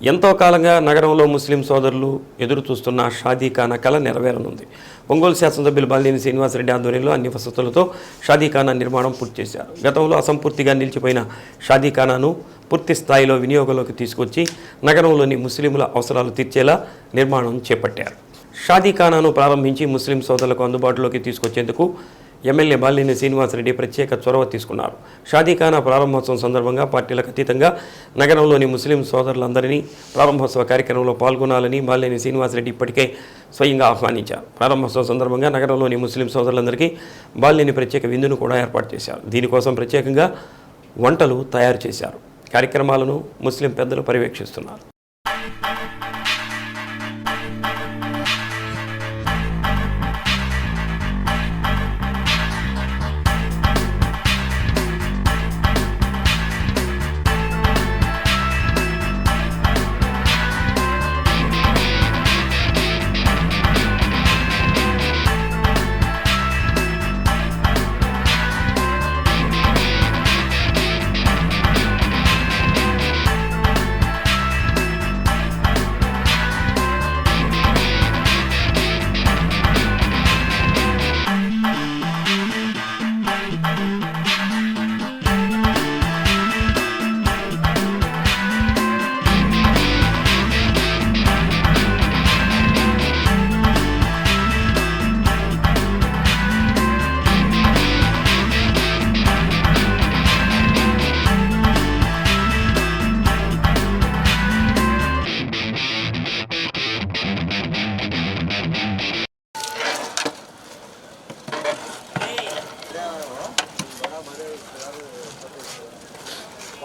ఎంతో కాలంగా నగరంలో ముస్లిం సోదరులు ఎదురు చూస్తున్న షాదీఖానా కళ నెరవేరనుంది. ఒంగోలు శాసనసభ్యులు బాలినేని శ్రీనివాసరెడ్డి ఆధ్వర్యంలో అన్ని వసతులతో షాదీఖానా నిర్మాణం పూర్తి చేశారు. గతంలో అసంపూర్తిగా నిలిచిపోయిన షాదీఖానాను పూర్తి స్థాయిలో వినియోగంలోకి తీసుకొచ్చి నగరంలోని ముస్లింల అవసరాలు తీర్చేలా నిర్మాణం చేపట్టారు. షాదీఖానాను ప్రారంభించి ముస్లిం సోదరులకు అందుబాటులోకి తీసుకొచ్చేందుకు ఎమ్మెల్యే బాలినేని శ్రీనివాసరెడ్డి ప్రత్యేక చొరవ తీసుకున్నారు. షాదీఖానా ప్రారంభోత్సవం సందర్భంగా పార్టీలకు అతీతంగా నగరంలోని ముస్లిం సోదరులందరినీ ప్రారంభోత్సవ కార్యక్రమంలో పాల్గొనాలని బాలినేని శ్రీనివాసరెడ్డి ఇప్పటికే స్వయంగా ఆహ్వానించారు. ప్రారంభోత్సవం సందర్భంగా నగరంలోని ముస్లిం సోదరులందరికీ బాలినేని ప్రత్యేక విందును కూడా ఏర్పాటు చేశారు. దీనికోసం ప్రత్యేకంగా వంటలు తయారు చేశారు. కార్యక్రమాలను ముస్లిం పెద్దలు పర్యవేక్షిస్తున్నారు.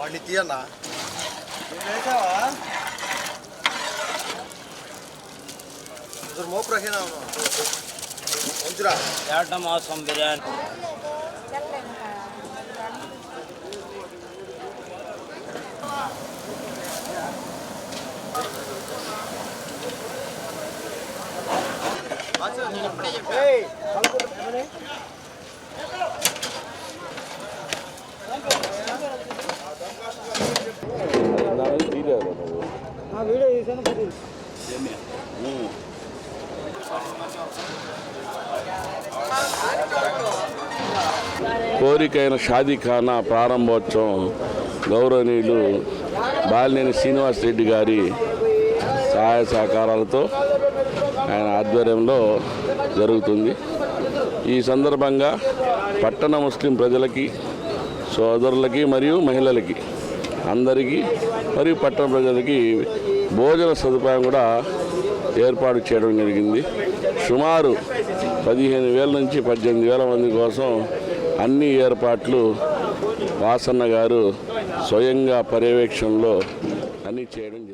వాడిని తీయన్నా. ఇద్దరు మోపు రహీనా మంచిరా? ఏట మాసం బిర్యానీ. కోరికైన షాదీఖానా ప్రారంభోత్సవం గౌరవనీయులు బాలినేని శ్రీనివాసరెడ్డి గారి సహాయ సహకారాలతో ఆయన ఆధ్వర్యంలో జరుగుతుంది. ఈ సందర్భంగా పట్టణ ముస్లిం ప్రజలకి సోదరులకి మరియు మహిళలకి అందరికీ మరియు పట్టణ ప్రజలకి భోజన సదుపాయం కూడా ఏర్పాటు చేయడం జరిగింది. సుమారు పదిహేను వేల నుంచి పద్దెనిమిది వేల మంది కోసం అన్ని ఏర్పాట్లు వాసన్న గారు స్వయంగా పర్యవేక్షణలో అన్నీ చేయడం జరిగింది